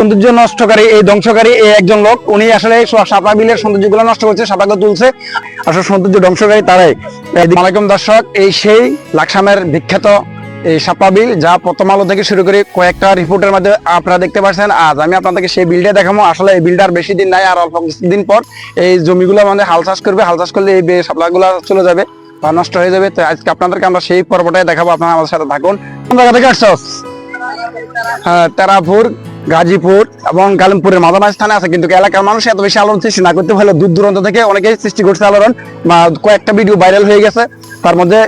সৌন্দর্য নষ্টকারী, এই ধ্বংসকারী এই একজন লোক, উনি আসলে সাপা বিলের সৌন্দর্যগুলো নষ্ট করছে সাপাকে তুলছে। আসলে সৌন্দর্য ধ্বংসকারী তারাই। আলাইকুম দর্শক, এই সেই লাকসামের বিখ্যাত এই সাপা বিল, যা প্রথম আলো থেকে শুরু করে কয়েকটা রিপোর্টের মধ্যে আপনারা দেখতে পাচ্ছেন। আজ আমি আপনাদেরকে সেই বিলটা দেখাবো। আসলে এই বিলটার বেশি দিন নাই, আর অল্প দিন পর এই জমিগুলো মানে হাল চাষ করবে। হাল চাষ করলে এই সাপলাগুলো চলে যাবে বা নষ্ট হয়ে যাবে। তো আজকে আপনাদেরকে আমরা সেই পর্বটাই দেখাবো। আপনারা আমাদের সাথে থাকুন। কোন জায়গা থেকে আসছস হ্যাঁ তারাপুর গাজীপুর এবং কালিমপুরের মাঝামাঝি স্থানে আছে, কিন্তু এলাকার মানুষ এত বেশি আলোড়ন সৃষ্টি না করতে পারলে দূর দূরান্ত থেকে অনেকেই সৃষ্টি করছে আলোড়ন বা কয়েকটা ভিডিও ভাইরাল হয়ে গেছে। তার মধ্যে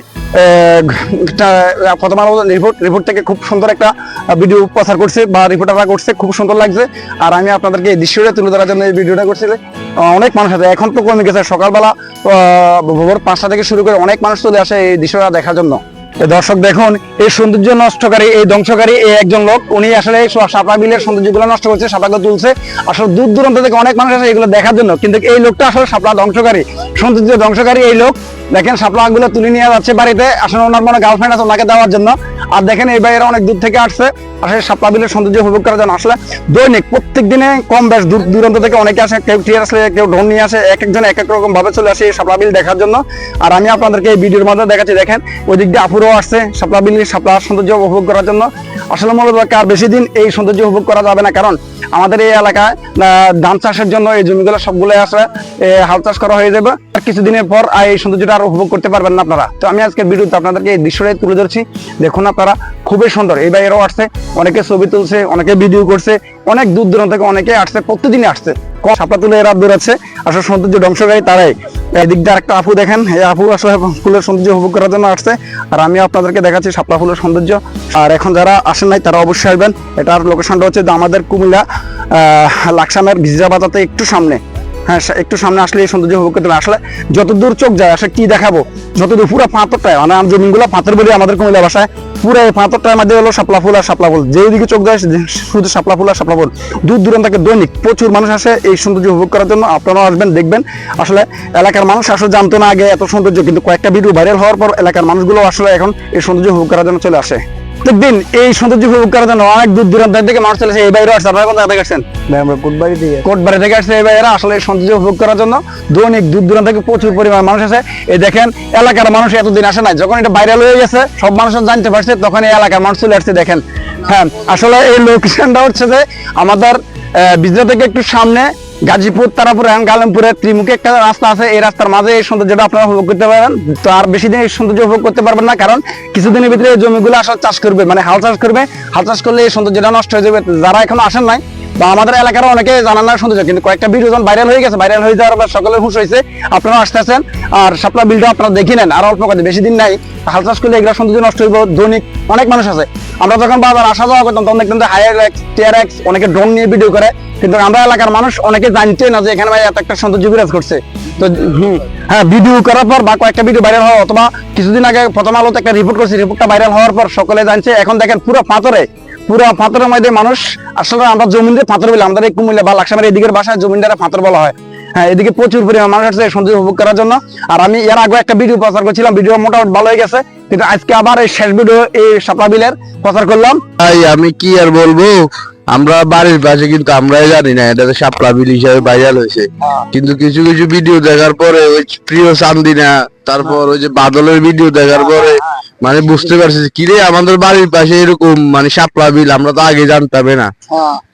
প্রথম আলো রিপোর্ট রিপোর্ট থেকে খুব সুন্দর একটা ভিডিও প্রচার করছে বা রিপোর্টাররা করছে, খুব সুন্দর লাগছে। আর আমি আপনাদেরকে এই দৃশ্যটা তুলে ধরার জন্য এই ভিডিওটা করছি অনেক মানুষ আছে। এখন তো কমে গেছে। সকালবেলা ভোর পাঁচটা থেকে শুরু করে অনেক মানুষ চলে আসে এই দৃশ্যটা দেখার জন্য। দর্শক দেখুন, এই সৌন্দর্য নষ্টকারী, এই ধ্বংসকারী এই একজন লোক, উনি আসলে সাপা বিলের সৌন্দর্যগুলো নষ্ট করছে সাপাকে তুলছে। আসলে দূর দূরান্ত থেকে অনেক মানুষ আসে এগুলো দেখার জন্য, কিন্তু এই লোকটা আসলে সাপলা ধ্বংসকারী, সৌন্দর্য ধ্বংসকারী এই লোক। দেখেন সাপলা গুলো তুলে নিয়ে যাচ্ছে বাড়িতে। আসলে ওনার মনে গার্লফ্রেন্ড আছে ওনাকে দেওয়ার জন্য। আর দেখেন এই ভাইয়েরা অনেক দূর থেকে আসছে। আসলে সাপলা বিলের সৌন্দর্য উপভোগ করার জন্য আসলে দৈনিক প্রত্যেক দিনে কম বেশ দূর দূরান্ত থেকে অনেকে আসে কেউ টিয়ার আসলে কেউ ঢোল নিয়ে আসে এক একজন এক এক রকম ভাবে চলে আসে এই সাপলা বিল দেখার জন্য। আর আমি আপনাদেরকে এই ভিডিওর মধ্যে দেখাচ্ছি দেখেন ওই দিক দিয়ে আপুরও আসছে সাপলা বিল সাপলা সৌন্দর্য উপভোগ করার জন্য। আসলে মূলত আর বেশি দিন এই সৌন্দর্য উপভোগ করা যাবে না কারণ আমাদের এই এলাকায় ধান চাষের জন্য এই জমিগুলো সবগুলো এ, হাল চাষ করা হয়ে যাবে। কিছুদিনের পর এই সৌন্দর্যটা আর উপভোগ করতে পারবেন না আপনারা। তো আমি আজকে ভিডিওতে আপনাদেরকে এই দৃশ্যটাই তুলে ধরছি। দেখুন আপনারা, খুবই সুন্দর। এই বাইরেও আসছে, অনেকে ছবি তুলছে, অনেকে ভিডিও করছে, অনেক দূর দূরান্ত থেকে অনেকে আসছে, প্রতিদিনই আসছে। সাপলা তুলে এরা দূরাচ্ছে আসলে সৌন্দর্য ধ্বংসকারী তারাই এদিক দিয়ে একটা আপু দেখেন, এই আপু আসলে ফুলের সৌন্দর্য উপভোগ করার জন্য আসছে। আর আমি আপনাদেরকে দেখাচ্ছি সাপলা ফুলের সৌন্দর্য। আর এখন যারা আসেন নাই, তারা অবশ্যই আসবেন। এটার লোকেশনটা হচ্ছে আমাদের কুমিল্লা লাকসামের ভিজা বাজাতে একটু সামনে। হ্যাঁ একটু সামনে আসলে এই সৌন্দর্য উপভোগ করতে। আসলে যত দূর চোখ যায়, আসলে কি দেখাবো? যত দূর পুরো পাথরটায় মানে জমিনগুলো পাথর বলি আমাদের কুমিল্লা ভাষায়, পুরো এই পাথরটার মধ্যে হলো শাপলা ফুল আর শাপলা ফুল। যেই দিকে চোখ যায় শুধু শাপলা ফুল আর শাপলা ফুল। দূর দূরান্ত থেকে দৈনিক প্রচুর মানুষ আসে এই সৌন্দর্য উপভোগ করার জন্য। আপনারাও আসবেন, দেখবেন। আসলে এলাকার মানুষ আসলে জানতো না আগে এত সৌন্দর্য, কিন্তু কয়েকটা ভিডিও ভাইরাল হওয়ার পর এলাকার মানুষগুলো আসলে এখন এই সৌন্দর্য উপভোগ করার জন্য চলে আসে। প্রত্যেকদিন এই সৌন্দর্য উপভোগ করার জন্য অনেক দূর দূরান্ত থেকে মানুষ এই বাইরে আসছে। আপনারা থেকে আসছেন? আমরা কোটবাড়ি দিয়ে কোটবাড়ি থেকে আসছে এই ভাইয়েরা আসলে এই সৌন্দর্য উপভোগ করার জন্য দৈনিক দূর দূরান্ত থেকে প্রচুর পরিমাণ মানুষ আছে এই দেখেন এলাকার মানুষ এতদিন আসে নাই। যখন এটা ভাইরাল হয়ে গেছে সব মানুষ জানতে পারছে তখন এই এলাকার মানুষ চলে আসছে দেখেন। হ্যাঁ আসলে এই লোকেশনটা হচ্ছে যে আমাদের বিজয় থেকে একটু সামনে গাজীপুর, তারাপুর এবং গালেমপুরের ত্রিমুখী একটা রাস্তা আছে। এই রাস্তার মাঝে এই সৌন্দর্যটা আপনারা উপভোগ করতে পারবেন। তো আর বেশি দিন এই সৌন্দর্য উপভোগ করতে পারবেন না, কারণ কিছুদিনের ভিতরে জমিগুলো আসলে চাষ করবে মানে হাল চাষ করবে। হাল চাষ করলে এই সৌন্দর্যটা নষ্ট হয়ে যাবে। যারা এখনও আসেন নাই বা আমাদের এলাকার অনেকে জানান না সৌন্দর্য কিন্তু কয়েকটা ভিডিও যখন ভাইরাল হয়ে গেছে ভাইরাল হয়ে যাওয়ার পর সকলে খুশ হয়েছে আপনারা আসতেছেন। আর সাপলা বিলটা আপনারা দেখে নেন, আর অল্প কথা বেশি দিন নাই। হাল চাষ করলে এগুলো সৌন্দর্য নষ্ট হইব দৈনিক অনেক মানুষ আছে। আমরা যখন বাজার, আসা যাওয়া করতাম, তখন দেখতাম যে হায়ার এক্স টিয়ার এক্স অনেকে ড্রোন নিয়ে ভিডিও করে। কিন্তু আমরা এলাকার মানুষ অনেকে জানতে না যে এখানে ভাই এত একটা সৌন্দর্য বিরাজ করছে। তো হ্যাঁ ভিডিও করার পর বা কয়েকটা ভিডিও ভাইরাল হওয়া অথবা কিছুদিন আগে প্রথম আলোতে একটা রিপোর্ট করছে রিপোর্টটা ভাইরাল হওয়ার পর সকলে জানছে, এখন দেখেন পুরো পাথরে, পুরো পাথরের মধ্যে মানুষ, আসলে আমরা জমিনদের পাথর বলি, আমাদের কুমিল্লা বা লাকসামের এদিকের ভাষায় জমিনদারে পাথর বলা হয়। হ্যাঁ এদিকে প্রচুর পরিমাণ মানুষ আসছে সৌন্দর্য উপভোগ করার জন্য। আর আমি এর আগে একটা ভিডিও প্রচার করছিলাম ভিডিও মোটামুটি ভালো হয়ে গেছে, কিন্তু আজকে আবার এই শেষ ভিডিও এই সাপলা বিলের প্রচার করলাম। আমি কি আর বলব? আমরা বাড়ির পাশে কিন্তু আমরাই জানি না এটা শাপলা বিল হিসাবে ভাইরাল হয়েছে। কিন্তু কিছু কিছু ভিডিও দেখার পরে ওই প্রিয় চান্দিনা তারপর ওই যে বাদলের ভিডিও দেখার পরে মানে বুঝতে পারছি যে কিরে আমাদের বাড়ির পাশে এরকম মানে শাপলা বিল আমরা তো আগে জানতাম না?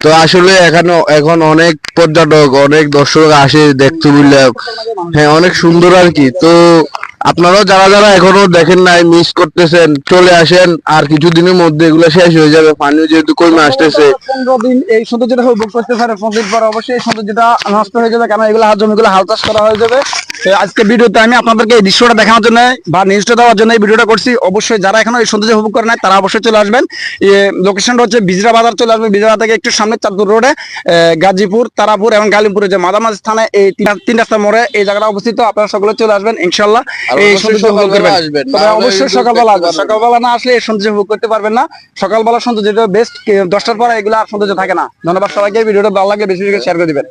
তো আসলে এখানে এখন অনেক পর্যটক অনেক দর্শক আসে দেখতে বুঝলাম হ্যাঁ অনেক সুন্দর আর কি। তো আপনারাও যারা যারা এখনও দেখেন নাই মিস করতেছেন চলে আসেন আর কিছুদিনের মধ্যে এগুলো শেষ হয়ে যাবে। পানি যেহেতু কমে আসতেছে। পনেরো দিন এই সৌন্দর্যটা উপভোগ করতে পারে পনেরো দিন পর অবশ্যই এই সৌন্দর্যটা নষ্ট হয়ে যাবে কারণ এগুলো জমিগুলো হাল চাষ করা হয়ে যাবে। আজকে ভিডিওতে আমি আপনাদেরকে এই দৃশ্যটা দেখানোর জন্য বা নিউজটা দেওয়ার জন্য এই ভিডিওটা করছি। অবশ্যই যারা এখনও এই সৌন্দর্য উপভোগ করে নাই তারা অবশ্যই চলে আসবেন। লোকেশনটা হচ্ছে বিজরা বাজার চলে আসবেন বিজরা থেকে একটু সামনে চাঁদপুর রোডে গাজীপুর তারাপুর এবং গালিমপুরে যে মাঝামাঝি স্থানে এই তিন- রাস্তার মোড়ে এই জায়গাটা অবস্থিত। আপনারা সকলে চলে আসবেন ইনশাল্লাহ এই অবশ্যই সৌন্দর্য উপভোগ করবেন। তবে অবশ্যই সকালবেলা আসবেন। না। সকালবেলা না আসলে এই সৌন্দর্য উপভোগ করতে পারবেন না। সকালবেলা সৌন্দর্য বেস্ট দশটার পর এগুলো আর সৌন্দর্য থাকে না। ধন্যবাদ সবাইকে ভিডিওটা ভালো লাগে বেশি বেশি শেয়ার করে দিবেন।